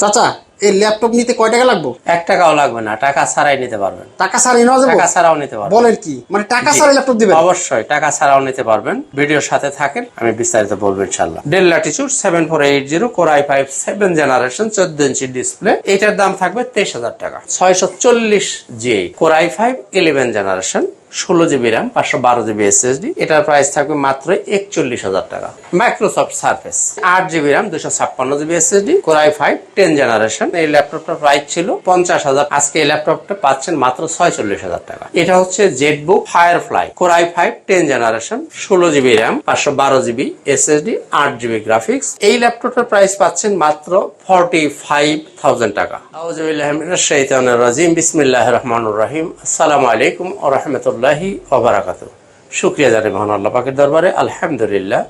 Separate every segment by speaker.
Speaker 1: চাচা এই ল্যাপটপ নিতে কয় টাকা লাগবে?
Speaker 2: এক টাকাও লাগবে না টাকা ছাড়াই নিতে পারবেন।
Speaker 1: টাকা ছাড়াই নেওয়া যাবে?
Speaker 2: টাকা ছাড়াও নিতে পারবেন।
Speaker 1: বলেন কি মানে টাকা। ছাড়াই ল্যাপটপ দিবেন?
Speaker 2: অবশ্যই টাকা ছাড়াও নিতে পারবেন। ভিডিওর সাথে থাকেন আমি বিস্তারিত বলব ইনশাল্লাহ Dell Latitude seven four eight zero core i five seven generation চোদ্দ ইঞ্চি ডিসপ্লে এটার দাম থাকবে তেইশ হাজার টাকা। ছয়শো চল্লিশ G core i five eleven generation ষোলো জিবি র্যাম, পাঁচশো বারো জিবি এসএসডি এটার প্রাইস থাকবে মাত্র একচল্লিশ হাজার টাকা। মাইক্রোসফট সার্ফেস আট জিবি র্যাম, দুশো ছাপ্পান্ন GB SSD core i five ten generation এই ল্যাপটপটার প্রাইস ছিল পঞ্চাশ হাজার। আজকে এই ল্যাপটপটা পাচ্ছেন মাত্র ছয়চল্লিশ হাজার টাকা। এটা হচ্ছে ZBook Firefly core i five ten generation ষোলো জিবি র্যাম, পাঁচশো বারো জিবি এসএসডি আট জিবি গ্রাফিক্স এই ল্যাপটপটার প্রাইস পাচ্ছেন মাত্র ফর্টি ফাইভ থাউজেন্ড টাকা আউজুবিল্লাহ বিসমিল্লাহির রহমানির রহিম। আসসালামু আলাইকুম রাহমাতুল্লাহি শুকরিয়া জানাই মহান আল্লাহ পাকের দরবারে। আলহামদুলিল্লাহ।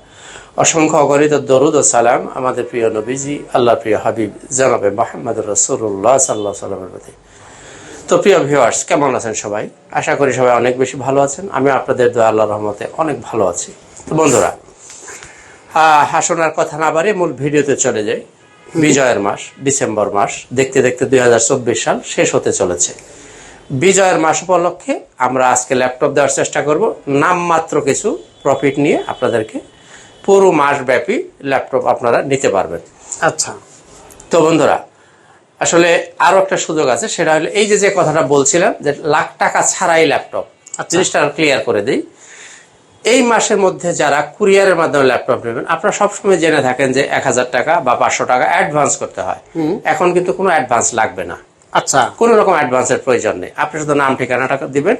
Speaker 2: অসংখ্য অগণিত দরুদ ও সালাম আমাদের প্রিয় নবীজি আল্লাহ প্রিয় হাবিব, জানাবে মাহমুদ রসুল্লাহ সাল্লাহ সাল্লামের প্রতি। তো প্রিয় ভিউয়ার্স কেমন আছেন সবাই? আশা করি সবাই অনেক বেশি ভালো আছেন। আমি আপনাদের দোয়া আল্লাহ রহমতে অনেক ভালো আছি। তো বন্ধুরা হাসনার কথা না বাড়িয়ে মূল ভিডিওতে চলে যাই। বিজয়ের মাস, ডিসেম্বর মাস, দেখতে দেখতে দুই হাজার চব্বিশ সাল শেষ হতে চলেছে। বিজয়ের মাস উপলক্ষে আমরা আজকে ল্যাপটপ দেওয়ার চেষ্টা করব। নামমাত্র কিছু প্রফিট নিয়ে আপনাদেরকে পুরো মাস ব্যাপী ল্যাপটপ আপনারা নিতে পারবেন।
Speaker 1: আচ্ছা।
Speaker 2: তো বন্ধুরা আসলে আরও একটা সুযোগ আছে সেটা হলো এই যে যে কথাটা বলছিলাম যে লাখ টাকা ছাড়াই ল্যাপটপ
Speaker 1: আচ্ছা।
Speaker 2: জিনিসটা ক্লিয়ার করে দিই। এই মাসের মধ্যে যারা কুরিয়ারের মাধ্যমে ল্যাপটপ নেবেন আপনারা সবসময় জেনে থাকেন যে এক হাজার টাকা বা পাঁচশো টাকা অ্যাডভান্স করতে হয়। এখন কিন্তু কোনো অ্যাডভান্স লাগবে না।
Speaker 1: আচ্ছা
Speaker 2: কোনো রকম অ্যাডভান্সের প্রয়োজন নেই। আপনি শুধু নাম ঠিকানাটা দিবেন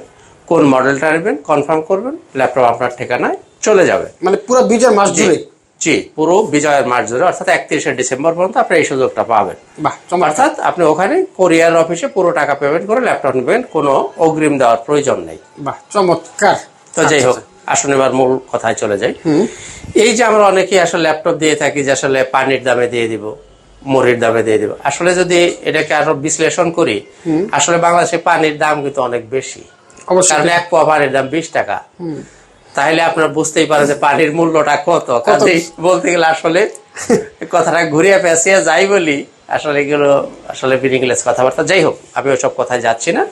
Speaker 2: কোন মডেলটা নেবেন কনফার্ম করবেন ল্যাপটপ আপনার ঠিকানায় চলে যাবে।
Speaker 1: মানে পুরো বিজয় মাস জুড়ে?
Speaker 2: জি পুরো বিজয়ের মাস ধরে অর্থাৎ একত্রিশে ডিসেম্বর পর্যন্ত আপনি এই সুযোগটা পাবেন।
Speaker 1: বাহ
Speaker 2: অর্থাৎ আপনি ওখানে কোরিয়ার অফিসে পুরো টাকা পেমেন্ট করে ল্যাপটপ নেবেন কোনো অগ্রিম দেওয়ার প্রয়োজন নেই।
Speaker 1: বাহ চমৎকার।
Speaker 2: তো যাই
Speaker 1: আচ্ছা,
Speaker 2: হোক আসুন এবার মূল কথায় চলে যাই। এই যে আমরা অনেকেই আসলে ল্যাপটপ দিয়ে থাকি যে আসলে পানির দামে দিয়ে দিব। মুড়ির দামে দিয়ে দেবে। আসলে যদি এটাকে আরও বিশ্লেষণ করি আসলে বাংলাদেশে পানির দাম কিন্তু অনেক বেশি। কারণ এক পোয়া পানির দাম বিশ টাকা। তাহলে আপনারা বুঝতেই পারেন যে পানির মূল্যটা কত। বলতে গেলে আসলে কথাটা ঘুরিয়ে পেঁচিয়ে যাই বলি আসলে এগুলো আসলে মিনিংলেস কথাবার্তা। যাই হোক আমি ওসব কথায় যাচ্ছি না।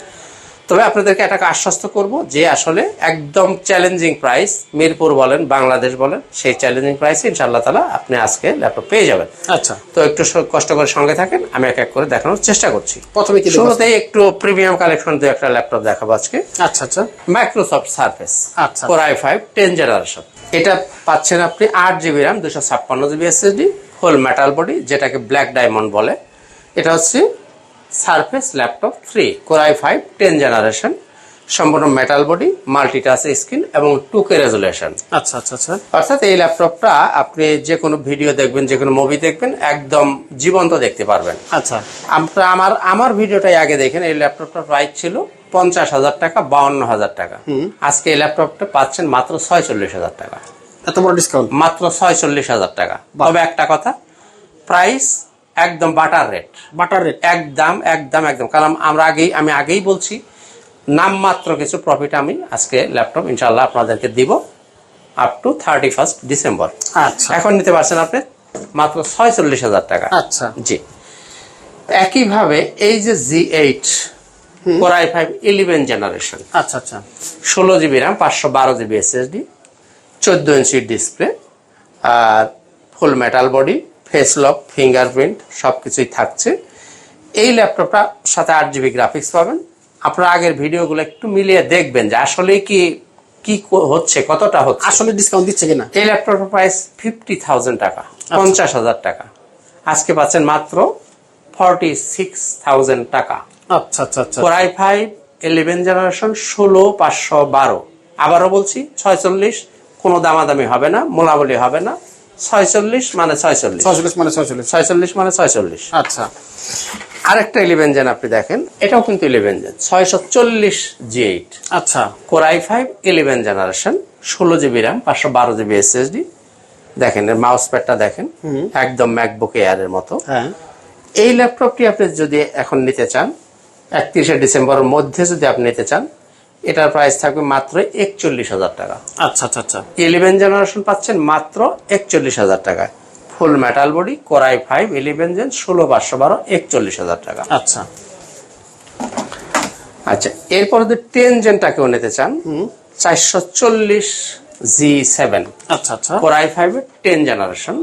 Speaker 2: তবে আপনাদেরকে এটাকে আশ্বস্ত করব যে আসলে একদম চ্যালেঞ্জিং প্রাইস মিরপুর বলেন বাংলাদেশ বলেন সেই চ্যালেঞ্জিং প্রাইসে ইনশাআল্লাহ তালা আপনি আজকে ল্যাপটপ পেয়ে যাবেন।
Speaker 1: আচ্ছা।
Speaker 2: তো একটু কষ্ট করে সঙ্গে থাকেন আমি এক এক করে দেখানোর চেষ্টা করছি।
Speaker 1: প্রথমে কি
Speaker 2: শুরুতেই একটু প্রিমিয়াম কালেকশন দিয়ে একটা ল্যাপটপ দেখাবো আজকে।
Speaker 1: আচ্ছা আচ্ছা।
Speaker 2: মাইক্রোসফট সার্ফেস
Speaker 1: আচ্ছা।
Speaker 2: Core i five ten generation এটা পাচ্ছেন আপনি আট জিবি র্যাম দুশো ছাপ্পান্ন GB SSD whole metal body যেটাকে ব্ল্যাক ডায়মন্ড বলে। এটা হচ্ছে Surface laptop three core i five ten generation সম্পূর্ণ মেটাল বডি মাল্টিটাচ স্ক্রিন এবং টু কে রেজুলেশন
Speaker 1: আচ্ছা আচ্ছা আচ্ছা।
Speaker 2: অর্থাৎ এই ল্যাপটপটা আপনি যে কোনো ভিডিও দেখবেন যে কোনো মুভি দেখবেন একদম জীবন্ত দেখতে পারবেন।
Speaker 1: আচ্ছা।
Speaker 2: আপনারা আমার আমার ভিডিওটাই আগে দেখেন এই ল্যাপটপটার প্রাইস ছিল পঞ্চাশ হাজার টাকা বাউন্ন হাজার টাকা। আজকে এই ল্যাপটপটা পাচ্ছেন মাত্র ছয়চল্লিশ হাজার টাকা।
Speaker 1: এত বড় ডিসকাউন্ট
Speaker 2: মাত্র ছয়চল্লিশ হাজার টাকা। তবে একটা কথা প্রাইস একদম বাটার রেট
Speaker 1: বাটার রেট
Speaker 2: একদম একদম একদম। কারণ আমরা আগেই আমি আগেই বলছি নামমাত্র কিছু প্রফিট আমি আজকে ল্যাপটপ ইনশাল্লাহ আপনাদেরকে দিব up to thirty first December
Speaker 1: আচ্ছা।
Speaker 2: এখন নিতে পারছেন আপনি মাত্র ছয়চল্লিশ হাজার টাকা।
Speaker 1: আচ্ছা।
Speaker 2: জি। একইভাবে এই যে G eight core i five eleven generation
Speaker 1: আচ্ছা আচ্ছা।
Speaker 2: ষোলো জিবি র্যাম পাঁচশো বারো জিবি এসএসডি চোদ্দ ইঞ্চি ডিসপ্লে আর full metal body face lock fingerprint সব কিছুই থাকছে। এই ল্যাপটপটা সাথে আট জিবি গ্রাফিক্স পাবেন। আপনার আগের ভিডিওগুলো একটু মিলিয়ে দেখবেন যে আসলে কি কি হচ্ছে কতটা হচ্ছে।
Speaker 1: আসলে ডিসকাউন্ট দিচ্ছে কিনা?
Speaker 2: এই ল্যাপটপের প্রাইস ফিফটি থাউজেন্ড টাকা পঞ্চাশ হাজার টাকা। আজকে পাচ্ছেন মাত্র ফর্টি সিক্স থাউজেন্ড টাকা।
Speaker 1: আচ্ছা আচ্ছা আচ্ছা।
Speaker 2: কোরআই ফাইভ ইলেভেন জেনারেশন ষোলো পাঁচশো বারো। আবারও বলছি ছয়চল্লিশ কোনো দামাদামি হবে না মোলাবলি হবে না। ছয়চল্লিশ মানে ছয়চল্লিশ।
Speaker 1: ছয়চল্লিশ মানে ছয়চল্লিশ।
Speaker 2: ছয়চল্লিশ মানে ছয়চল্লিশ।
Speaker 1: আচ্ছা।
Speaker 2: আরেকটা ইলেভেন জেন আপনি দেখেন এটাও কিন্তু ইলেভেন জেন ছয়শো চল্লিশ জি এইট
Speaker 1: আচ্ছা
Speaker 2: core i five eleven generation ষোলো জিবি র্যাম পাঁচশো বারো জিবি এসএসডি দেখেন এর মাউস প্যাডটা দেখেন একদম ম্যাকবুক এয়ারের মতো।
Speaker 1: হ্যাঁ।
Speaker 2: এই ল্যাপটপটি আপনি যদি এখন নিতে চান একত্রিশে ডিসেম্বরের মধ্যে যদি আপনি নিতে চান এটার প্রাইস থাকবে মাত্র একচল্লিশ হাজার টাকা।
Speaker 1: আচ্ছা আচ্ছা আচ্ছা।
Speaker 2: ইলেভেন জেনারেশন পাচ্ছেন মাত্র একচল্লিশ হাজার টাকায় full metal body core i five eleven gen ষোলো পাঁচশো বারো একচল্লিশ হাজার টাকা।
Speaker 1: আচ্ছা।
Speaker 2: আচ্ছা এরপর যদি টেন জেনটা কেউ নিতে চান চারশো চল্লিশ জি সেভেন।
Speaker 1: আচ্ছা আচ্ছা।
Speaker 2: Core i five ten generation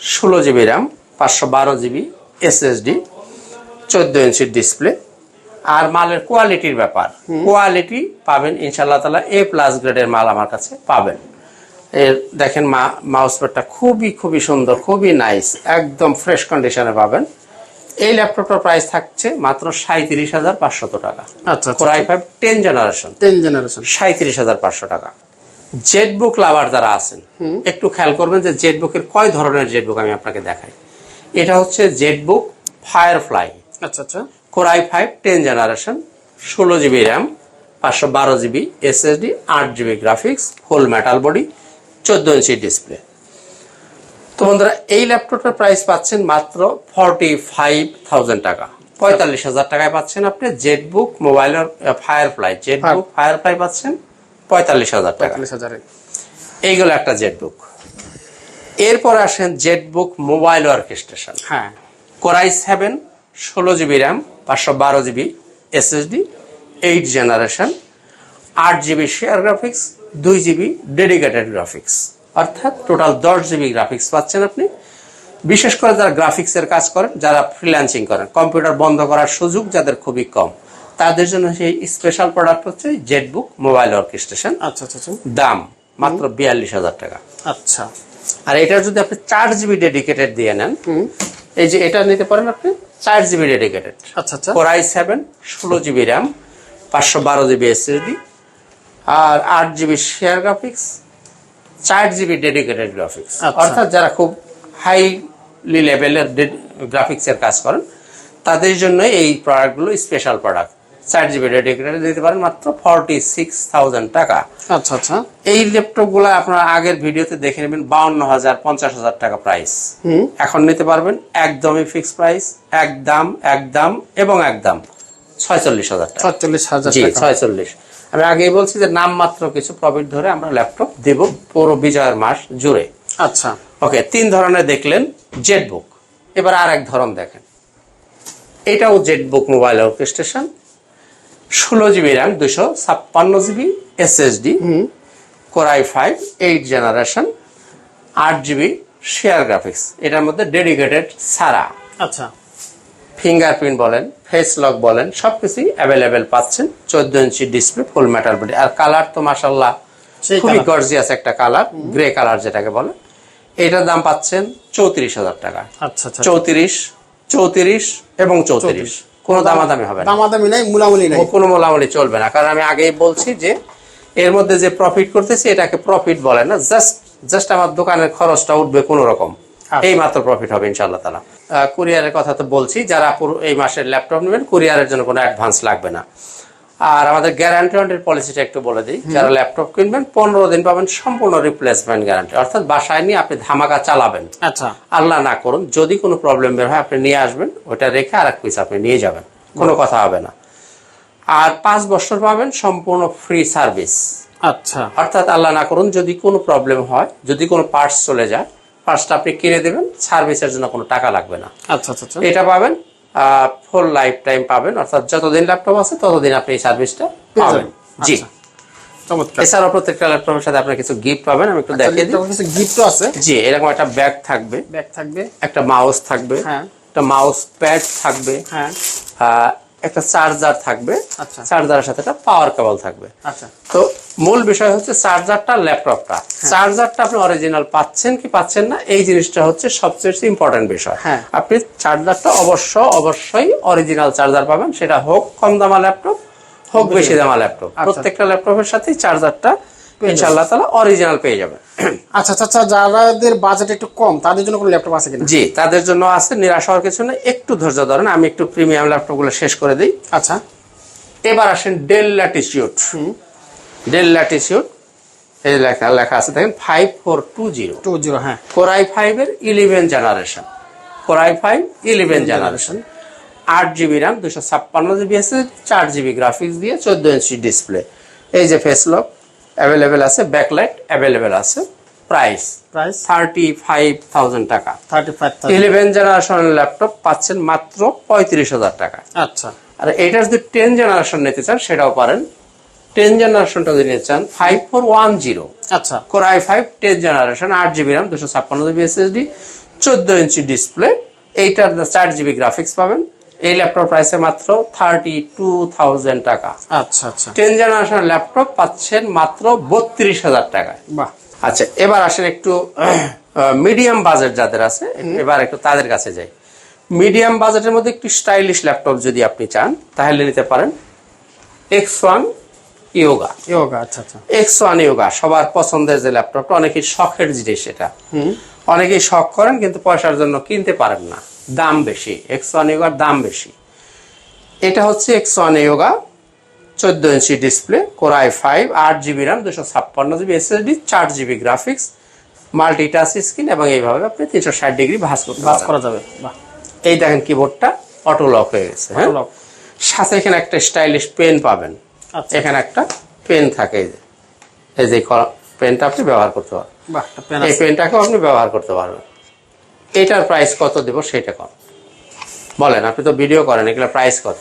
Speaker 2: ষোলো জিবি র্যাম পাঁচশো বারো জিবি এসএসডি চোদ্দ ইঞ্চির ডিসপ্লে আর মালের কোয়ালিটির ব্যাপার। কোয়ালিটি পাবেন ইনশাল্লাহ তালা এ প্লাস গ্রেডের মাল আমার কাছে পাবেন। এর দেখেন মাউস প্যাডটা খুবই খুবই সুন্দর খুবই নাইস একদম ফ্রেশ কন্ডিশনে পাবেন। এই ল্যাপটপটার প্রাইস থাকছে মাত্র সাঁত্রিশ হাজার পাঁচশত টাকা।
Speaker 1: আচ্ছা
Speaker 2: core i five ten generation
Speaker 1: ten generation
Speaker 2: সাঁত্রিশ হাজার পাঁচশো টাকা। জেট বুক লাভার যারা আছেন একটু খেয়াল করবেন যে জেট বুকের কয় ধরনের জেট বুক আমি আপনাকে দেখাই। এটা হচ্ছে জেট বুক ফায়ারফ্লাই
Speaker 1: আচ্ছা আচ্ছা।
Speaker 2: Core i five ten generation ষোলো জিবি র্যাম পাঁচশো বারো জিবি এসএসডি আট GB graphics full metal body চোদ্দ ইঞ্চি ডিসপ্লে তো বন্ধুরা এই ল্যাপটপটার প্রাইস পাচ্ছেন মাত্র ফর্টি ফাইভ থাউজেন্ড টাকা। পঁয়তাল্লিশ হাজার টাকায় পাচ্ছেন আপনি জেট বুক মোবাইলের ফায়ারফ্লাই জেট বুক ফায়ারফ্লাই পাচ্ছেন পঁয়তাল্লিশ হাজার টাকা। এইগুলো একটা জেট বুক এরপর আসেন জেট বুক মোবাইল অর্কেস্ট্রেশন
Speaker 1: হ্যাঁ
Speaker 2: কোরাই সেভেন ষোলো জিবি র্যাম পাঁচশো বারো জিবি এসএসডি এইট জেনারেশন আট জিবি শেয়ার গ্রাফিক্স দুই জিবি ডেডিকেটেড গ্রাফিক্স অর্থাৎ টোটাল দশ জিবি গ্রাফিক্স পাচ্ছেন আপনি। বিশেষ করে যারা গ্রাফিক্সের কাজ করেন যারা ফ্রিল্যান্সিং করেন কম্পিউটার বন্ধ করার সুযোগ যাদের খুবই কম তাদের জন্য সেই স্পেশাল প্রোডাক্ট হচ্ছে জেটবুক মোবাইল অর্কেস্ট্রেশন
Speaker 1: আচ্ছা আচ্ছা আচ্ছা।
Speaker 2: দাম মাত্র বিয়াল্লিশ হাজার টাকা।
Speaker 1: আচ্ছা।
Speaker 2: আর এটা যদি আপনি চার জিবি ডেডিকেটেড দিয়ে নেন এই যে এটা নিতে পারেন আপনি চার জিবি ডেডিকেটেড
Speaker 1: আচ্ছা আচ্ছা।
Speaker 2: ফোর আই সেভেন ষোলো জিবি র্যাম পাঁচশো বারো জিবি এসএসডি আর আট জিবি শেয়ার গ্রাফিক্স চার জিবি ডেডিকেটেড গ্রাফিক্স। অর্থাৎ যারা খুব হাইলি লেভেলের গ্রাফিক্সের কাজ করেন তাদের জন্য এই প্রোডাক্টগুলো স্পেশাল প্রোডাক্ট চার জিবি ডেডিকেটেড দিতে পারেন মাত্র ফর্টি সিক্স থাউজেন্ড টাকা।
Speaker 1: আচ্ছা আচ্ছা।
Speaker 2: এই ল্যাপটপগুলো আপনারা আগের ভিডিওতে দেখে নেবেন বাউন্ন হাজার পঞ্চাশ হাজার টাকা প্রাইস এখন নিতে পারবেন একদমই ফিক্স প্রাইস একদম একদম এবং একদম ছয়চল্লিশ হাজার টাকা।
Speaker 1: ছচল্লিশ হাজার
Speaker 2: জি ছয়চল্লিশ। আমি আগেই বলছি যে নাম মাত্র কিছু প্রফিট ধরে আমরা ল্যাপটপ দেব পুরো বিজয়ের মাস জুড়ে।
Speaker 1: আচ্ছা।
Speaker 2: ওকে তিন ধরনের দেখলেন জেট বুক এবার আর এক ধরন দেখেন। এটাও জেট বুক মোবাইল অর্কেস্ট্রেশন ষোলো জিবি র্যাম দুশো ছাপ্পান্ন GB SSD core i five eight generation আট জিবি শেয়ার গ্রাফিক্স এটার মধ্যে ডেডিকেটেড ছাড়া।
Speaker 1: আচ্ছা।
Speaker 2: ফিঙ্গারপ্রিন্ট বলেন ফেস লক বলেন সব কিছুই অ্যাভেলেবেল পাচ্ছেন। চোদ্দ ইঞ্চি ডিসপ্লে ফুল মেটাল বডি আর কালার তো মাসাল্লাহ খুবই গর্জিয়াস একটা কালার গ্রে কালার যেটাকে বলে। এটার দাম পাচ্ছেন চৌত্রিশ হাজার টাকা।
Speaker 1: আচ্ছা আচ্ছা।
Speaker 2: চৌত্রিশ চৌত্রিশ এবং চৌত্রিশ। কোনো দামাদামি হবে না।
Speaker 1: দামাদামি নাই মোলামুলি নাই।
Speaker 2: কোনো মোলামুলি চলবে না। কারণ আমি আগেই বলছি যে এর মধ্যে যে প্রফিট করতেছি এটাকে প্রফিট বলে না জাস্ট জাস্ট আমার দোকানের খরচটা উঠবে কোনো রকম।
Speaker 1: আচ্ছা।
Speaker 2: এই মাত্র প্রফিট হবে ইনশাল্লাহ তালা কুরিয়ারের কথা তো বলছি যারা এই মাসের ল্যাপটপ নেবেন কুরিয়ারের জন্য কোনো অ্যাডভান্স লাগবে না। আর আমাদের গ্যারান্টি ওয়ারেন্টির পলিসিটা একটু বলে দিই। যারা ল্যাপটপ কিনবেন পনেরো দিন পাবেন সম্পূর্ণ রিপ্লেসমেন্ট গ্যারান্টি অর্থাৎ বাসায় নিয়ে আপনি ধামাকা চালাবেন।
Speaker 1: আচ্ছা।
Speaker 2: আল্লাহ না করুন যদি কোনো প্রবলেম বের হয় আপনি নিয়ে আসবেন ওটা রেখে আর এক পিস আপনি নিয়ে যাবেন। কোনো কথা হবে না। আর পাঁচ বছর পাবেন সম্পূর্ণ ফ্রি সার্ভিস
Speaker 1: আচ্ছা।
Speaker 2: অর্থাৎ আল্লাহ না করুন যদি কোনো প্রবলেম হয় যদি কোনো পার্টস চলে যায় পার্টসটা আপনি কিনে দেবেন সার্ভিসের জন্য কোনো টাকা লাগবে না।
Speaker 1: আচ্ছা আচ্ছা আচ্ছা।
Speaker 2: এটা পাবেন ফুল লাইফ টাইম পাবেন। অর্থাৎ যতদিন ল্যাপটপ আছে ততদিন আপনি এই সার্ভিসটা পাবেন। জি।
Speaker 1: আচ্ছা। চমৎকার।
Speaker 2: এছাড়াও প্রত্যেকটা ল্যাপটপের সাথে আপনার কিছু গিফট পাবেন আমি একটু দেখিয়ে দিই।
Speaker 1: কিছু গিফটও আছে।
Speaker 2: জি এরকম একটা ব্যাগ থাকবে।
Speaker 1: ব্যাগ থাকবে।
Speaker 2: একটা মাউস থাকবে।
Speaker 1: হ্যাঁ।
Speaker 2: একটা মাউস প্যাড থাকবে।
Speaker 1: হ্যাঁ।
Speaker 2: একটা চার্জার থাকবে।
Speaker 1: আচ্ছা।
Speaker 2: চার্জারের সাথে একটা পাওয়ার কেবল থাকবে।
Speaker 1: আচ্ছা।
Speaker 2: তো মূল বিষয় হচ্ছে চার্জারটা ল্যাপটপটা চার্জারটা আপনি অরিজিনাল পাচ্ছেন কি পাচ্ছেন না এই জিনিসটা হচ্ছে সবচেয়ে ইম্পর্টেন্ট বিষয়।
Speaker 1: হ্যাঁ।
Speaker 2: আপনি চার্জারটা অবশ্য অবশ্যই অরিজিনাল চার্জার পাবেন সেটা হোক কম দামা ল্যাপটপ হোক বেশি দামা ল্যাপটপ
Speaker 1: আচ্ছা।
Speaker 2: প্রত্যেকটা ল্যাপটপের সাথেই চার্জারটা ইনশাআল্লাহ তালা অরিজিনাল পেয়ে যাবেন
Speaker 1: আচ্ছা আচ্ছা আচ্ছা যাদের বাজেট একটু কম তাদের জন্য কোনো ল্যাপটপ আছে কিনা?
Speaker 2: জি তাদের জন্য আছে নিরাশ হওয়ার কিছু নেই। একটু ধৈর্য ধরেন আমি একটু প্রিমিয়াম ল্যাপটপগুলো শেষ করে দিই।
Speaker 1: আচ্ছা।
Speaker 2: এবার আসেন ডেল ল্যাটিটিউড ডেল ল্যাটিটিউড এই লেখা লেখা আছে দেখেন five four two zero
Speaker 1: two zero হ্যাঁ।
Speaker 2: কোরাই ফাইভ এর eleven generation core i five eleven generation আট জিবি র্যাম দুশো ছাপ্পান্ন জিবি আছে চার জিবি গ্রাফিক্স দিয়ে চোদ্দ ইঞ্চি ডিসপ্লে এই যে ফেস লক অ্যাভেলেবেল আছে ব্যাকলাইট অ্যাভেলেবেল আছে। Price
Speaker 1: price?
Speaker 2: Thirty five thousand টাকা।
Speaker 1: থার্টি ফাইভ
Speaker 2: ইলেভেন জেনারেশনের ল্যাপটপ পাচ্ছেন মাত্র পঁয়ত্রিশ হাজার টাকা।
Speaker 1: আচ্ছা।
Speaker 2: আর এটা যদি টেন জেনারেশন নিতে চান সেটাও পারেন। টেন জেনারেশনটা যদি নিতে চান ফাইভ ফোর ওয়ান জিরো
Speaker 1: আচ্ছা।
Speaker 2: Core i five ten generation আট জিবি র্যাম দুশো ছাপ্পান্ন জিবি এসএসডি চোদ্দ ইঞ্চি ডিসপ্লে এইটার চার জিবি গ্রাফিক্স পাবেন। এই ল্যাপটপ প্রাইসে মাত্র থার্টি টু থাউজেন্ড টাকা।
Speaker 1: আচ্ছা আচ্ছা।
Speaker 2: টেন জেনারেশন ল্যাপটপ পাচ্ছেন মাত্র বত্রিশ হাজার টাকায়।
Speaker 1: বাহ।
Speaker 2: আচ্ছা এবার আসেন একটু মিডিয়াম বাজেট যাদের আছে এবার একটু তাদের কাছে যাই। মিডিয়াম বাজেটের মধ্যে একটু স্টাইলিশ ল্যাপটপ যদি আপনি চান তাহলে নিতে পারেন এক্স ওয়ান ইয়োগা
Speaker 1: ইয়োগা আচ্ছা আচ্ছা।
Speaker 2: এক্স ওয়ান ইয়োগা সবার পছন্দের যে ল্যাপটপটা অনেকেই শখের জিনিস এটা। অনেকেই শখ করেন কিন্তু পয়সার জন্য কিনতে পারেন না। দাম বেশি এক্স ওয়ান ইয়োগার দাম বেশি। এটা হচ্ছে এক্স ওয়ান ইয়োগা চোদ্দ ইঞ্চি ডিসপ্লে কোরআই ফাইভ আট জিবি র্যাম দুশো ছাপ্পান্ন জিবি এসএসডি চার GB graphics multi touch screen এবং এইভাবে আপনি তিনশো ষাট ডিগ্রি ভাস করতে পারবেন।
Speaker 1: করা যাবে বাহ।
Speaker 2: এই দেখেন কিবোর্ডটা অটো লক হয়ে গেছে হ্যাঁ? সাথে এখানে একটা স্টাইলিশ পেন পাবেন।
Speaker 1: আচ্ছা।
Speaker 2: এখানে একটা পেন থাকে এই যে এই যে পেনটা আপনি ব্যবহার করতে পারবেন।
Speaker 1: বাহ
Speaker 2: এই পেনটাকেও আপনি ব্যবহার করতে পারবেন। এটার প্রাইস কত দেব সেটা কম। বলেন আপনি তো ভিডিও করেন এগুলো প্রাইস কত?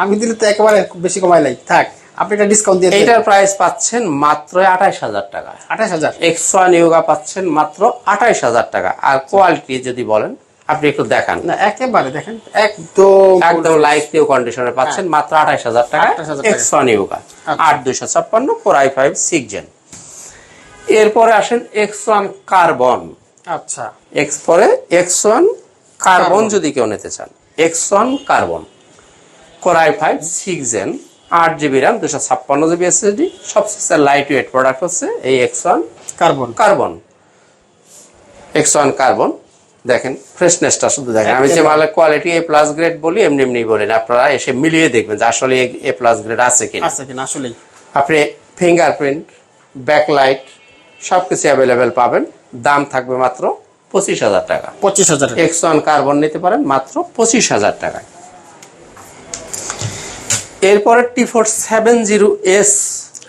Speaker 1: আমি দিলে তো একেবারে বেশি কমাই লাই। থাক আপনি একটা ডিসকাউন্ট দিয়ে
Speaker 2: এইটার প্রাইস পাচ্ছেন মাত্র আঠাইশ হাজার টাকা।
Speaker 1: আঠাশ হাজার?
Speaker 2: এক্স ওয়ান ইয়োগা পাচ্ছেন মাত্র আঠাইশ হাজার টাকা। আর কোয়ালিটি যদি বলেন আপনি একটু দেখান।
Speaker 1: না একেবারে দেখেন একদম
Speaker 2: একদম লাইফ নিউ কন্ডিশনে পাচ্ছেন মাত্র আঠাইশ হাজার টাকা।
Speaker 1: 28,000 টাকা।
Speaker 2: X one Yoga. আট দুইশো ছাপ্পান্ন four i five six gen এরপরে আসেন এক্স ওয়ান কার্বন
Speaker 1: আচ্ছা।
Speaker 2: এক্স পরে এক্স ওয়ান কার্বন যদি কেউ নিতে চান। X one Carbon core i five six gen আট জিবি র্যাম দুশো ছাপ্পান্ন জিবি এসএসডি সবচেয়ে লাইট ওয়েট প্রোডাক্ট হচ্ছে এই X one
Speaker 1: Carbon
Speaker 2: Carbon X one Carbon দেখেন ফ্রেশনেসটা শুধু দেখেন। আমি যে। মালের কোয়ালিটি এ প্লাস গ্রেড বলি এমনি এমনি বলি না আপনারা এসে মিলিয়ে দেখবেন যে আসলে এ প্লাস গ্রেড আছে কিনা।
Speaker 1: আছে কিনা আসলেই।
Speaker 2: আপনি ফিঙ্গারপ্রিন্ট ব্যাকলাইট সব কিছু অ্যাভেলেবেল পাবেন। দাম থাকবে মাত্র পঁচিশ হাজার টাকা।
Speaker 1: পঁচিশ হাজার
Speaker 2: এক্স ওয়ান কার্বন নিতে পারেন মাত্র পঁচিশ হাজার টাকায়। এরপরে T four seven zero S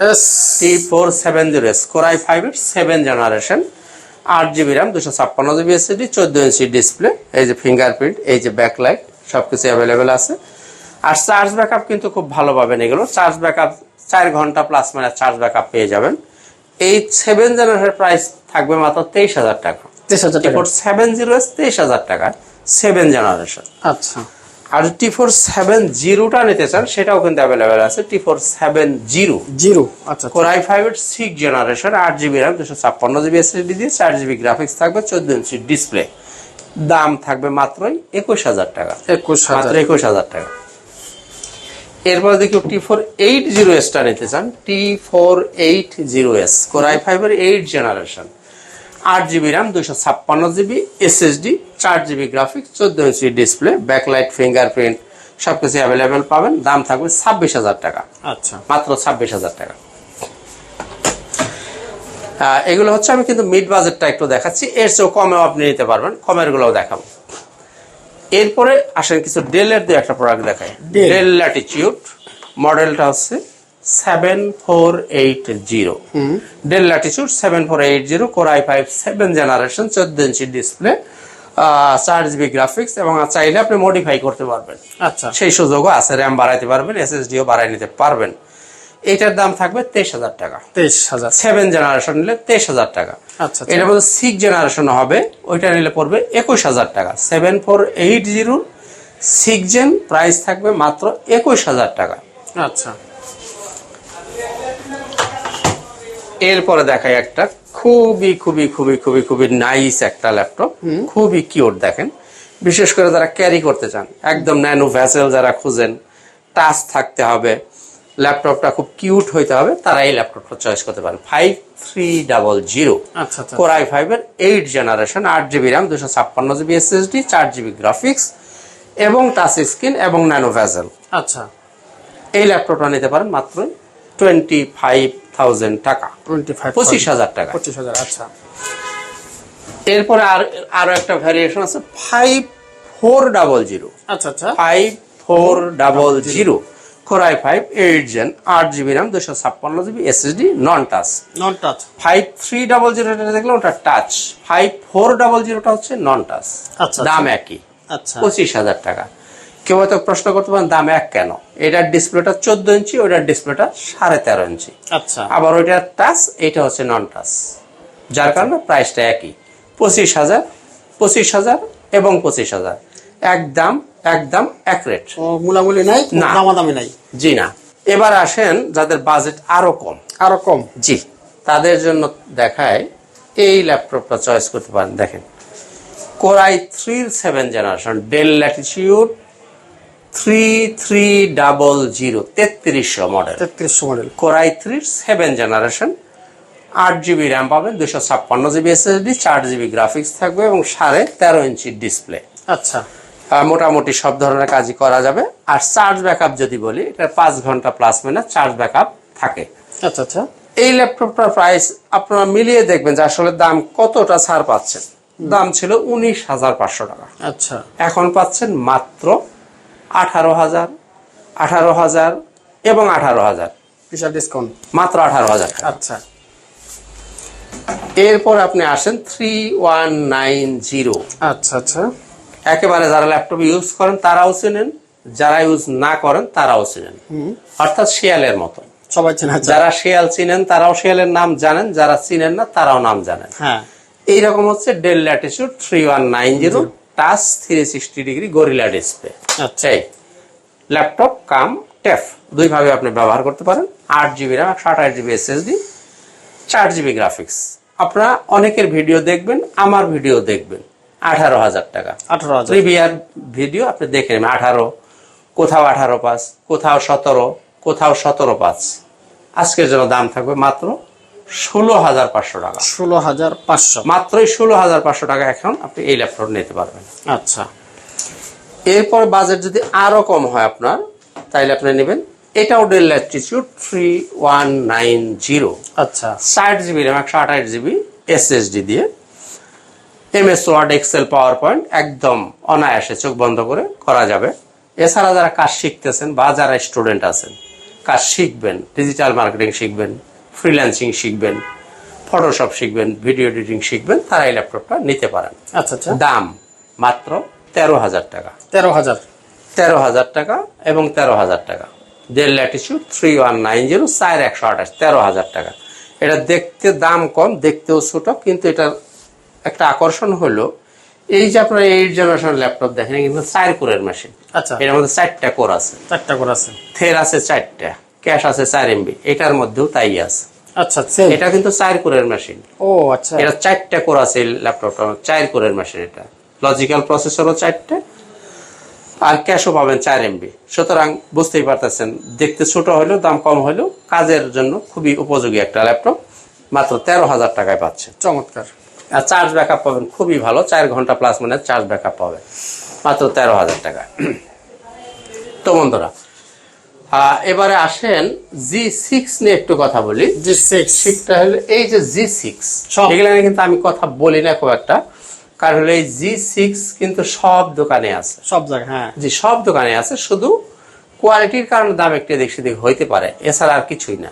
Speaker 1: S
Speaker 2: T four seven zero S core i ফাইভের সেভেন জেনারেশন আট জিবি র্যাম দুশো ছাপ্পান্ন জিবি এস এসএসডি চোদ্দ ইঞ্চি ডিসপ্লে এই যে ফিঙ্গারপ্রিন্ট এই যে ব্যাকলাইট সব কিছু অ্যাভেলেবেল আছে। আর চার্জ ব্যাকআপ কিন্তু খুব ভালো পাবেন এগুলো। চার্জ ব্যাকআপ চার ঘণ্টা প্লাস মানে চার্জ ব্যাকআপ পেয়ে যাবেন। এই সেভেন জেনারেশনের প্রাইস থাকবে মাত্র তেইশ হাজার টাকা।
Speaker 1: তেইশ হাজার
Speaker 2: টি
Speaker 1: টাকা
Speaker 2: ফোর সেভেন জিরো তেইশ হাজার টাকা সেভেন জেনারেশন
Speaker 1: আচ্ছা।
Speaker 2: আর টি ফোর সেভেন জিরোটা নিতে চান সেটাও কিন্তু অ্যাভেলেবেল আছে T four seven zero
Speaker 1: zero. আচ্ছা
Speaker 2: কোর আই ফাইভ এর সিক্স জেনারেশন আট জিবি র্যাম দুশো ছাপ্পান্ন জিবি এসএসডি দিয়ে চার জিবি গ্রাফিক্স থাকবে চোদ্দ ইঞ্চি ডিসপ্লে দাম থাকবে মাত্রই একুশ হাজার টাকা।
Speaker 1: একুশ
Speaker 2: মাত্র একুশ হাজার টাকা। এরপর দেখি টি ফোর এইট জিরো এসটা নিতে চান। T four eight zero S core i five eight generation আট জিবি র্যাম দুশো ছাপ্পান্ন জিবি এসএসডি চার জিবি গ্রাফিক্স চোদ্দ ইঞ্চি ডিসপ্লে ব্যাকলাইট ফিঙ্গারপ্রিন্ট সব সবকিছু অ্যাভেলেবেল পাবেন। দাম থাকবে ছাব্বিশ হাজার টাকা।
Speaker 1: আচ্ছা।
Speaker 2: মাত্র ছাব্বিশ হাজার টাকা। এগুলো হচ্ছে আমি কিন্তু মিড বাজেটটা একটু দেখাচ্ছি। এর চেয়েও কমেও আপনি নিতে পারবেন। কমের গুলোও দেখাবো। এরপরে আসেন কিছু ডেলের দু একটা প্রোডাক্ট দেখাই। ডেল। ল্যাটিচিউড মডেলটা হচ্ছে seven four eight zero Dell Latitude seven four eight zero core i five seven generation চোদ্দ ইঞ্চি ডিসপ্লে চার জিবি গ্রাফিক্স এবং চাইলে আপনি মডিফাই করতে পারবেন।
Speaker 1: আচ্ছা।
Speaker 2: সেই সুযোগও আছে র্যাম বাড়াইতে পারবেন এসএসডিও বাড়াই নিতে পারবেন। এটার দাম থাকবে তেইশ হাজার টাকা।
Speaker 1: তেইশ হাজার।
Speaker 2: সেভেন জেনারেশন নিলে তেইশ হাজার টাকা।
Speaker 1: আচ্ছা
Speaker 2: এটা মধ্যে সিক্স জেনারেশন হবে ওইটা নিলে পড়বে একুশ হাজার টাকা। Seven four eight zero six gen price থাকবে মাত্র একুশ হাজার টাকা।
Speaker 1: আচ্ছা।
Speaker 2: এরপরে দেখাই একটা খুবই খুবই খুবই খুবই খুবই নাইস একটা ল্যাপটপ খুবই কিউট দেখেন। বিশেষ করে যারা ক্যারি করতে চান একদম ন্যানো ভ্যাসেল যারা খুঁজেন টাচ থাকতে হবে। ল্যাপটপটা খুব কিউট হইতে হবে তারা এই ল্যাপটপটা চয়েস করতে পারেন ফাইভ থ্রি ডাবল জিরো
Speaker 1: আচ্ছা আচ্ছা
Speaker 2: কোর আই ফাইভ এর এইট জেনারেশন আট জিবি র্যাম দুশো ছাপ্পান্ন জিবি এসএসডি চার জিবি গ্রাফিক্স এবং টাচ স্ক্রিন এবং ন্যানো ভ্যাজেল
Speaker 1: আচ্ছা।
Speaker 2: এই ল্যাপটপটা নিতে পারেন মাত্র টোয়েন্টি ফাইভ থাউজেন্ড টাকা।
Speaker 1: টোয়েন্টি ফাইভ
Speaker 2: পঁচিশ হাজার টাকা।
Speaker 1: পঁচিশ হাজার আচ্ছা।
Speaker 2: এরপরে আর আরও একটা ভ্যারিয়েশন আছে ফাইভ ফোর ডাবল জিরো
Speaker 1: আচ্ছা আচ্ছা।
Speaker 2: Five four double zero core i five eight gen আট জিবি র্যাম দুশো ছাপ্পান্ন GB SSD non touch
Speaker 1: non touch
Speaker 2: five three double জিরোটা দেখলাম ওটা টাচ ফাইভ ফোর ডাবল জিরোটা হচ্ছে নন টাচ
Speaker 1: আচ্ছা,
Speaker 2: দাম একই।
Speaker 1: আচ্ছা।
Speaker 2: পঁচিশ হাজার টাকা। কেউ হয়তো প্রশ্ন করতে পারেন দাম এক কেন? এটার ডিসপ্লেটা চোদ্দ ইঞ্চি ওটার ডিসপ্লেটা সাড়ে তেরো ইঞ্চি।
Speaker 1: আচ্ছা।
Speaker 2: আবার ওইটার টাচ এটা হচ্ছে নন টাচ যার কারণে প্রাইসটা একই। পঁচিশ হাজার পঁচিশ হাজার এবং পঁচিশ হাজার। এক দাম এক দাম এক
Speaker 1: মুলামুলি নাই
Speaker 2: না।
Speaker 1: দামাদামি নাই।
Speaker 2: জি না। এবার আসেন যাদের বাজেট আরও কম।
Speaker 1: আরও কম।
Speaker 2: জি। তাদের জন্য দেখায় এই ল্যাপটপটা চয়েস করতে পারেন। দেখেন core i three seven generation Dell Latitude three three double zero তেত্রিশশো মডেল
Speaker 1: তেত্রিশশো model
Speaker 2: core i three seven generation আট জিবি র্যাম পাবেন দুশো ছাপ্পান্ন জিবি এসএসডি চার জিবি গ্রাফিক্স থাকবে এবং সাড়ে তেরো ইঞ্চি ডিসপ্লে
Speaker 1: আচ্ছা।
Speaker 2: মোটামুটি সব ধরনের কাজই করা যাবে। আর চার্জ ব্যাকআপ যদি বলি এটা পাঁচ ঘণ্টা প্লাস মাইনাস চার্জ ব্যাকআপ থাকে।
Speaker 1: আচ্ছা আচ্ছা।
Speaker 2: এই ল্যাপটপটার প্রাইস আপনারা মিলিয়ে দেখবেন যে আসলে দাম কতটা ছাড় পাচ্ছেন। দাম ছিল উনিশ হাজার পাঁচশো টাকা।
Speaker 1: আচ্ছা।
Speaker 2: এখন পাচ্ছেন মাত্র আঠারো হাজার আঠারো হাজার এবং আঠারো হাজার।
Speaker 1: বিশাল ডিসকাউন্ট
Speaker 2: মাত্র আঠারো হাজার
Speaker 1: আচ্ছা।
Speaker 2: এরপর আপনি আসেন থ্রি ওয়ান নাইন জিরো
Speaker 1: আচ্ছা আচ্ছা।
Speaker 2: একেবারে যারা ল্যাপটপ ইউজ করেন তারাও চেনেন যারা ইউজ না করেন তারাও চেনেন। অর্থাৎ শিয়ালের মতো।
Speaker 1: সবাই চেনা
Speaker 2: যারা শিয়াল চিনেন তারাও শিয়ালের নাম জানেন যারা চিনেন না তারাও নাম জানেন।
Speaker 1: হ্যাঁ।
Speaker 2: এইরকম হচ্ছে Dell Latitude three one nine zero touch three sixty degree Gorilla display
Speaker 1: আচ্ছা।
Speaker 2: ল্যাপটপ কাম টেফ দুইভাবে আপনি ব্যবহার করতে পারেন। আট জিবি র্যাম একশো আঠাশ জিবি এসএসডি চার জিবি গ্রাফিক্স আপনারা অনেকের ভিডিও দেখবেন আমার ভিডিও দেখবেন। আঠারো হাজার টাকা।
Speaker 1: আঠারো হাজার।
Speaker 2: প্রিভিয়ার ভিডিও আপনি দেখে নেবেন আঠারো। কোথাও আঠারো পাঁচ কোথাও সতেরো কোথাও সতেরো পাঁচ। আজকের জন্য দাম থাকবে মাত্র ষোলো হাজার পাঁচশো টাকা।
Speaker 1: ষোলো হাজার পাঁচশো।
Speaker 2: মাত্রই ষোলো হাজার পাঁচশো টাকা এখন আপনি এই ল্যাপটপ নিতে পারবেন।
Speaker 1: আচ্ছা।
Speaker 2: এরপর বাজেট যদি আরও কম হয় আপনার তাইলে আপনি নেবেন এটাও Dell Latitude three one nine zero
Speaker 1: আচ্ছা।
Speaker 2: ষাট জিবি র্যাম একশো আঠাশ জিবি এসএসডি দিয়ে MS Word Excel PowerPoint একদম অনায়াসে চোখ বন্ধ করে করা যাবে। এছাড়া যারা কাজ শিখতেছেন বা যারা স্টুডেন্ট আছেন কাজ শিখবেন ডিজিটাল মার্কেটিং শিখবেন ফ্রিল্যান্সিং শিখবেন ফটোশপ শিখবেন ভিডিও এডিটিং শিখবেন তারা এই ল্যাপটপটা নিতে পারেন।
Speaker 1: আচ্ছা আচ্ছা।
Speaker 2: দাম মাত্র তেরো হাজার টাকা।
Speaker 1: তেরো হাজার।
Speaker 2: তেরো হাজার টাকা এবং তেরো হাজার টাকা। Dell Latitude three one nine zero চার একশো আঠাশ তেরো হাজার টাকা। এটা দেখতে দাম কম দেখতেও ছোট কিন্তু এটার একটা আকর্ষণ হলো এই যে আপনার এইট জেনারেশন ল্যাপটপ দেখেন কিন্তু চার কোরের মেশিন
Speaker 1: আচ্ছা।
Speaker 2: এটার মধ্যে চারটা কোর আছে।
Speaker 1: চারটা করে আছে।
Speaker 2: থের আছে চারটা ক্যাশ আছে চার এমবি এটার মধ্যেও তাই আছে।
Speaker 1: আচ্ছা
Speaker 2: এটা কিন্তু চার কোরের মেশিন
Speaker 1: ও আচ্ছা।
Speaker 2: এটা চারটা কোর আছে ল্যাপটপটা চার কোরের মেশিন এটা। লজিক্যাল প্রসেসরও চারটে আর ক্যাশও পাবেন চার এমবি সুতরাং বুঝতেই পারতেছেন দেখতে ছোট হলেও দাম কম হলেও কাজের জন্য খুবই উপযোগী একটা ল্যাপটপ মাত্র তেরো হাজার টাকায় পাচ্ছে।
Speaker 1: চমৎকার।
Speaker 2: চার্জ ব্যাকআপ পাবেন খুবই ভালো। চার ঘণ্টা প্লাস মানে চার্জ ব্যাকআপ পাবেন মাত্র তেরো হাজার টাকা। তো বন্ধুরা এবারে আসেন জি সিক্স নিয়ে একটু কথা বলি।
Speaker 1: জি সিক্স
Speaker 2: সিক্সটা হলো এই যে জি সিক্স
Speaker 1: সব।
Speaker 2: এগুলো কিন্তু আমি কথা বলি না খুব একটা। কারণ হলো এই জি সিক্স কিন্তু সব দোকানে আছে।
Speaker 1: সব জায়গায় হ্যাঁ।
Speaker 2: জি সব দোকানে আছে। শুধু কোয়ালিটির কারণে দাম একটু এদিক সেদিক হইতে পারে। এছাড়া আর কিছুই না।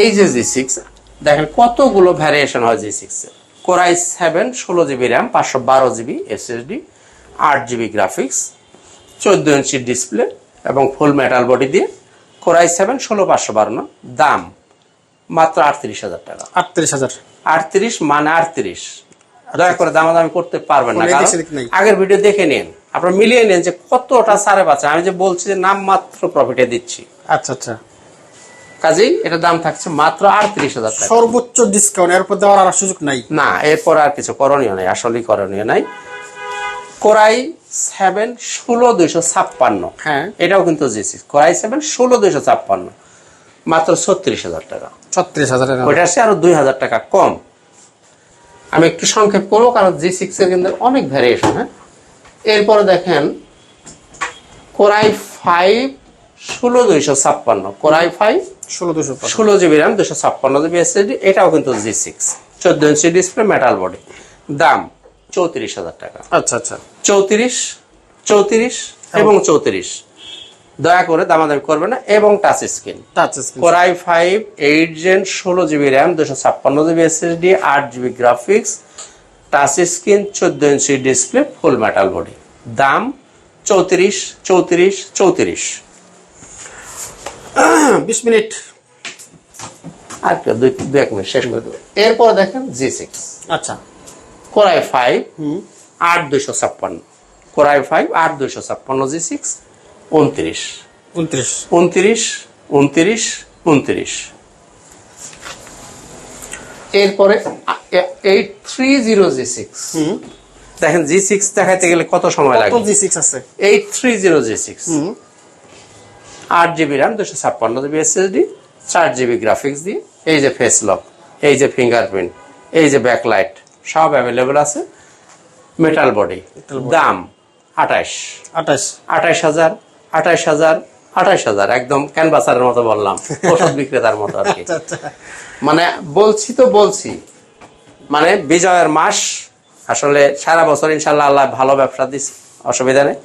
Speaker 2: এই যে জি সিক্স দেখেন কতগুলো ভ্যারিয়েশন হয় G six core i seven ষোলো জিবি র্যাম পাঁচশো বারো জিবি এসএসডি আট জিবি গ্রাফিক্স চোদ্দ ইঞ্চি ডিসপ্লে এবং ফুল মেটাল বডি দিয়ে কোরাই সেভেন ষোলো পাঁচশো বারো দাম মাত্র আটত্রিশ হাজার টাকা।
Speaker 1: আটত্রিশ হাজার।
Speaker 2: আটত্রিশ মানে আটত্রিশ। দয়া করে দামাদামি করতে পারবেন না। আগের ভিডিও দেখে নিন। আপনারা মিলিয়ে নিন যে কতটা সারে পাচ্ছে আমি যে বলছি যে নাম মাত্র প্রফিটে দিচ্ছি।
Speaker 1: আচ্ছা আচ্ছা।
Speaker 2: কাজেই এটা দাম থাকছে মাত্র আটত্রিশ হাজার টাকা।
Speaker 1: সর্বোচ্চ ডিসকাউন্ট এরপর দেওয়ার আর সুযোগ নাই।
Speaker 2: না এরপর আর কিছু করণীয় নাই আসলেই করণীয় নাই। কোরাই সেভেন ষোলো দুইশো ছাপ্পান্ন।
Speaker 1: হ্যাঁ।
Speaker 2: এটাও কিন্তু জিসি কোরাই সেভেন ষোলো দুইশো ছাপ্পান্ন। মাত্র ছত্রিশ হাজার টাকা।
Speaker 1: ছত্রিশ হাজার টাকা।
Speaker 2: ওইটা আসছে আরও দুই হাজার টাকা কম। আমি একটু সংক্ষেপ করব কারণ জি সিক্স এর কিন্তু অনেক ভ্যারিয়েশন হ্যাঁ? এরপরে দেখেন কোরাই ফাইভ ষোলো দুইশো ছাপ্পান্ন। কোরাই ফাইভ
Speaker 1: ষোলো
Speaker 2: জিবি র্যাম দুশো ছাপ্পান্ন জিবি এসএসডি এটাও কিন্তু জি সিক্স চোদ্দ ইঞ্চি ডিসপ্লে মেটাল বডি দাম চৌত্রিশ হাজার টাকা।
Speaker 1: আচ্ছা আচ্ছা।
Speaker 2: চৌত্রিশ চৌত্রিশ এবং চৌত্রিশ। দয়া করে দামাদামি করবে না এবং touch screen
Speaker 1: touch screen
Speaker 2: core i five eight gen ষোলো জিবি র্যাম দুশো ছাপ্পান্ন জিবি এসএসডি আট জিবি গ্রাফিক্স টাচ স্ক্রিন চোদ্দ ইঞ্চি ডিসপ্লে ফুল মেটাল বডি দাম চৌত্রিশ চৌত্রিশ চৌত্রিশ।
Speaker 1: বিশ মিনিট।
Speaker 2: আর একটু দুই দু এক মিনিট শেষ করে দেবো। এরপর দেখেন জি সিক্স
Speaker 1: আচ্ছা।
Speaker 2: কোরাই ফাইভ আট দুশো ছাপ্পান্ন। কোরাই ফাইভ আট দুশো ছাপ্পান্ন জি সিক্স উনত্রিশ।
Speaker 1: উনত্রিশ।
Speaker 2: উনত্রিশ উনত্রিশ উনত্রিশ। এরপরে eight three zero G six দেখেন জি সিক্স দেখাইতে গেলে কত সময় লাগে?
Speaker 1: জি সিক্স আছে?
Speaker 2: Eight three zero G six আট জিবি র্যাম দুশো ছাপ্পান্ন জিবি এসএসডি চার জিবি গ্রাফিক্স দিয়ে এই যে ফেস লক এই যে ফিঙ্গারপ্রিন্ট এই যে ব্যাকলাইট সব অ্যাভেলেবল আছে। মেটাল বডি দাম আঠাশ।
Speaker 1: আঠাশ।
Speaker 2: আঠাশ হাজার আঠাশ হাজার আঠাশ হাজার একদম ক্যানভাসারের মতো বললাম ওষুধ বিক্রেতার মতো আর কি।
Speaker 1: আচ্ছা আচ্ছা।
Speaker 2: মানে বলছি তো বলছি মানে বিজয়ের মাস আসলে সারা বছর ইনশাল্লাহ আল্লাহ ভালো ব্যবসা দিস অসুবিধা নেই।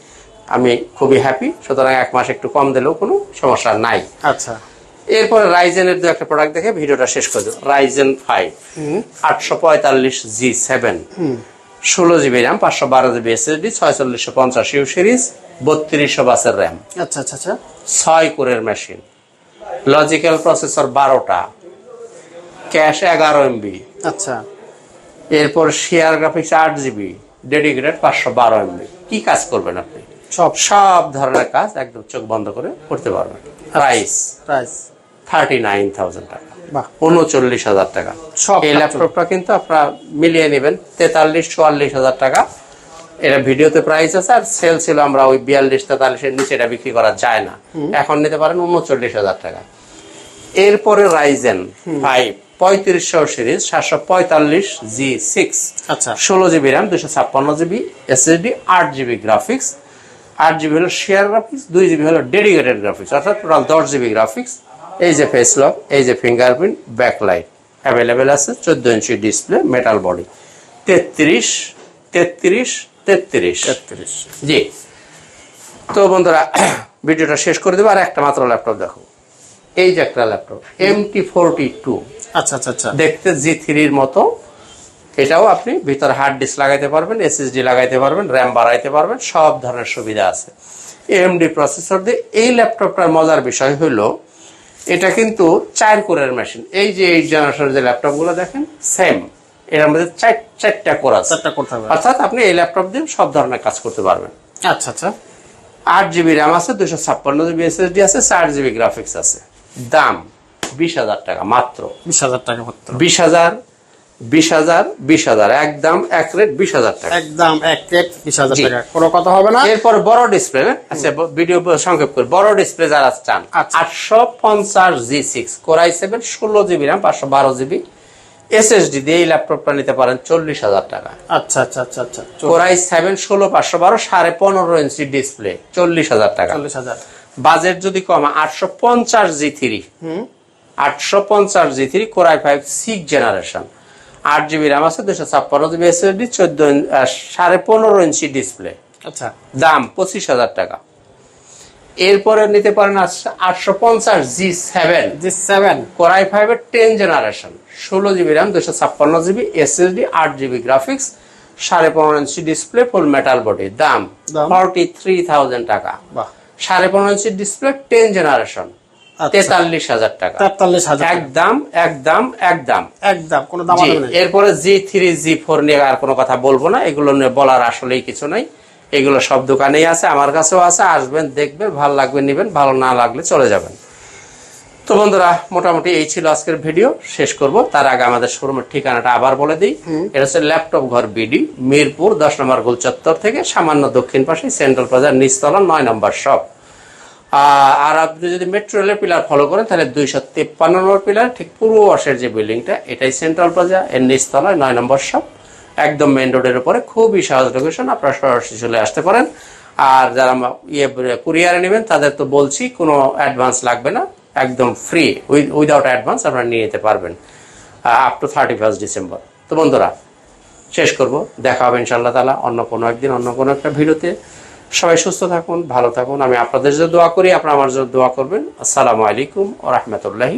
Speaker 2: আমি খুবই হ্যাপি সুতরাং এক মাস একটু কম দিলেও কোনো সমস্যা নাই।
Speaker 1: আচ্ছা।
Speaker 2: এরপরে রাইজেনের দু একটা প্রোডাক্ট দেখে ভিডিওটা শেষ করে দেবো। রাইজেন ফাইভ আটশো পঁয়তাল্লিশ জি সেভেন ষোলো জিবি র্যাম পাঁচশো বারো জিবি এসএসডি ছয়চল্লিশশো পঞ্চাশ ইউ সিরিজ বত্রিশশো বাসের র্যাম
Speaker 1: আচ্ছা আচ্ছা আচ্ছা।
Speaker 2: ছয় কোরের মেশিন লজিক্যাল প্রসেসর বারোটা। ক্যাশ এগারো এমবি
Speaker 1: আচ্ছা।
Speaker 2: এরপর শেয়ার গ্রাফিক্স আট জিবি ডেডিকেটেড পাঁচশো বারো এমবি কি কাজ করবেন আপনি?
Speaker 1: সব
Speaker 2: সব ধরনের কাজ একদম চোখ বন্ধ করে করতে পারবেন rice
Speaker 1: rice
Speaker 2: thirty nine thousand টাকা। উনচল্লিশ হাজার টাকা।
Speaker 1: সব
Speaker 2: এই ল্যাপটপটা কিন্তু আপনারা মিলিয়ে নেবেন। তেতাল্লিশ চুয়াল্লিশ হাজার টাকা। এটা ভিডিওতে প্রাইস আছে আর সেল ছিল আমরা ওই বিয়াল্লিশ তেতাল্লিশের নিচে এটা বিক্রি করা যায় না। এখন নিতে পারেন উনচল্লিশ হাজার টাকা। এরপরে রাইজেন ফাইভ পঁয়ত্রিশশো সিরিজ সাতশো পঁয়তাল্লিশ জি সিক্স
Speaker 1: আচ্ছা।
Speaker 2: ষোলো জিবি র্যাম দুশো ছাপ্পান্ন জিবি এসএসডি আট জিবি গ্রাফিক্স আট জিবি হলো শেয়ার গ্রাফিক্স দুই জিবি হলো ডেডিকেটেড গ্রাফিক্স অর্থাৎ টোটাল দশ জিবি গ্রাফিক্স এই যে ফেস লক এই যে ফিঙ্গারপ্রিন্ট ব্যাকলাইট অ্যাভেলেবেল আছে চোদ্দ ইঞ্চি ডিসপ্লে মেটাল বডি তেত্রিশ তেত্রিশ তেত্রিশ।
Speaker 1: তেত্রিশ।
Speaker 2: জি। তো বন্ধুরা ভিডিওটা শেষ করে দেবো আর একটা মাত্র ল্যাপটপ দেখো। এই যে একটা laptop M T forty two
Speaker 1: আচ্ছা আচ্ছা আচ্ছা।
Speaker 2: দেখতে জি থ্রির মতো। এটাও আপনি ভিতরে হার্ড ডিস্ক লাগাইতে পারবেন এসএসডি লাগাইতে পারবেন র্যাম বাড়াইতে পারবেন সব ধরনের সুবিধা আছে। এমডি প্রসেসর দিয়ে এই ল্যাপটপটার মজার বিষয় হলো এটা কিন্তু চার কোরের মেশিন এই যে এই জেনারেশনের যে ল্যাপটপগুলো দেখেন সেম এর মধ্যে চার চারটা কোর আছে।
Speaker 1: চারটা করতে হবে
Speaker 2: অর্থাৎ আপনি এই ল্যাপটপ দিয়ে সব ধরনের কাজ করতে পারবেন।
Speaker 1: আচ্ছা আচ্ছা।
Speaker 2: আট জিবি র্যাম আছে দুশো ছাপ্পান্ন জিবি এসএসডি আছে চার জিবি গ্রাফিক্স আছে। দাম বিশ হাজার টাকা মাত্র।
Speaker 1: বিশ হাজার টাকা মাত্র।
Speaker 2: বিশ হাজার বিশ হাজার বিশ হাজার। একদম এক রেট বিশ হাজার টাকা।
Speaker 1: একদম এক প্লেট বিশ হাজার টাকা। কোনো কথা হবে না।
Speaker 2: এরপর বড় ডিসপ্লে আচ্ছা ভিডিও সংক্ষেপ করে। বড় ডিসপ্লে যারা চান। আটশো পঞ্চাশ G six core i seven ষোলো জিবি র্যাম পাঁচশো বারো জিবি। এসএসডি দিয়ে এই ল্যাপটপটা নিতে পারেন চল্লিশ হাজার টাকা।
Speaker 1: আচ্ছা আচ্ছা আচ্ছা আচ্ছা।
Speaker 2: কোরাই সেভেন ষোলো পাঁচশো বারো সাড়ে পনেরো ইঞ্চি ডিসপ্লে চল্লিশ হাজার টাকা।
Speaker 1: চল্লিশ হাজার।
Speaker 2: বাজেট যদি কম আটশো পঞ্চাশ জি থ্রি আটশো পঞ্চাশ G three core i five six generation আট জিবি র্যাম আছে দুশো ছাপ্পান্ন জিবি এসএসডি চোদ্দ সাড়ে পনেরো ইঞ্চি ডিসপ্লে
Speaker 1: আচ্ছা।
Speaker 2: দাম পঁচিশ হাজার টাকা। এরপরে নিতে পারেন আটশো পঞ্চাশ G seven.
Speaker 1: G seven.
Speaker 2: Core i ফাইভের টেন জেনারেশন ষোলো জিবি র্যাম দুশো ছাপ্পান্ন জিবি এসএসডি আট জিবি গ্রাফিক্স সাড়ে পনেরো inch display full metal body দাম? ফর্টি থ্রি থাউজেন্ড টাকা। সাড়ে পনেরো ইঞ্চি ডিসপ্লে টেন জেনারেশন। তেতাল্লিশ হাজার টাকা।
Speaker 1: তেতাল্লিশ হাজার টাকা।
Speaker 2: একদম একদম একদম।
Speaker 1: একদম কোনো দাম
Speaker 2: এরপরে জি থ্রি জি ফোর নিয়ে আর কোনো কথা বলব না। এগুলো নিয়ে বলার আসলেই কিছু নাই। এগুলো সব দোকানেই আছে আমার কাছেও আছে। আসবেন দেখবেন ভালো লাগবে নিবেন ভালো না লাগলে চলে যাবেন। তো বন্ধুরা মোটামুটি এই ছিল আজকের ভিডিও। শেষ করব। তার আগে আমাদের শোরুমের ঠিকানাটা আবার বলে দিই। এটা হচ্ছে ল্যাপটপ ঘর বিডি মিরপুর দশ নম্বর গোল চত্বর থেকে সামান্য দক্ষিণ পাশে সেন্ট্রাল প্লাজার নিচতলা নয় নম্বর শপ। আর আপনি যদি মেট্রো রেলের পিলার ফলো করেন, তাহলে দুইশো তেপ্পান্ন নম্বর পিলার ঠিক পূর্ব পাশের যে বিল্ডিংটা এটাই সেন্ট্রাল প্লাজা এর নিচতলায় নয় নম্বর শপ একদম মেন রোডের উপরে। খুবই সহজ লোকেশন আপনারা সরাসরি চলে আসতে পারেন। আর যারা ইয়ে কুরিয়ারে নেবেন, তাদের তো বলছি, কোনো অ্যাডভান্স লাগবে না, একদম ফ্রি উইদাউট অ্যাডভান্স আপনারা নিয়ে যেতে পারবেন up to thirty first December তো বন্ধুরা, শেষ করব। দেখা হবে ইনশাল্লাহ তালা অন্য কোনো একদিন, অন্য কোনো একটা ভিডিওতে সবাই সুস্থ থাকুন, ভালো থাকুন। আমি আপনাদের জন্য দোয়া করি, আপনারা আমার জন্য দোয়া করবেন। আসসালামু আলাইকুম ও রহমতুল্লাহি